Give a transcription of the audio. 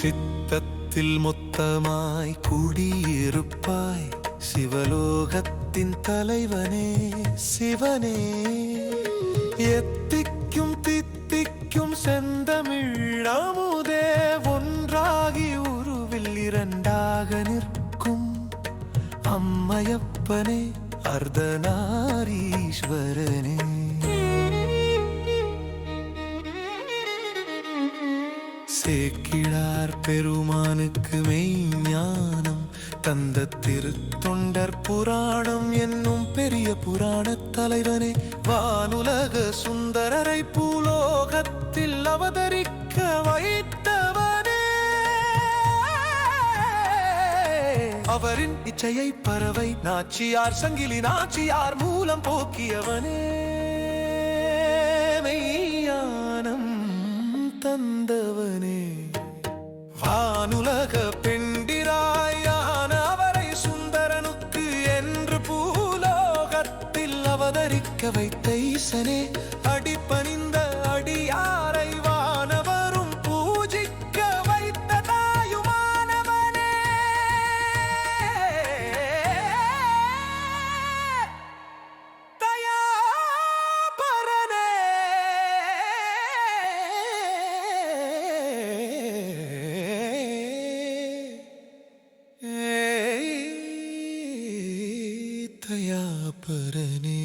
சித்தத்தில் மொத்தமாய் குடியிருப்பாய் சிவலோகத்தின் தலைவனே சிவனே. எத்திக்கும் தித்திக்கும் செந்தமிழமுதே ஒன்றாகி உருவில் இரண்டாக நிற்கும் அம்மையப்பனே அர்த்தநாரீஸ்வரனே. சேர்க்கிறார் பெருமானுக்கு மெய்ஞானம். தந்த திருத்தொண்டர் புராணம் என்னும் பெரிய புராண தலைவனே. வானுலக சுந்தரரை பூலோகத்தில் அவதரிக்க வைத்தவனே. அவரின் இச்சையை பறவை நாச்சியார் சங்கிலி நாச்சியார் மூலம் போக்கியவனே. வானுலக பெண்டிராயான அவரை சுந்தரனுக்கு என்று பூலோகத்தில் அவதரிக்க வைத்த ஈசனே அடிபணிந்த ദയാപരനേ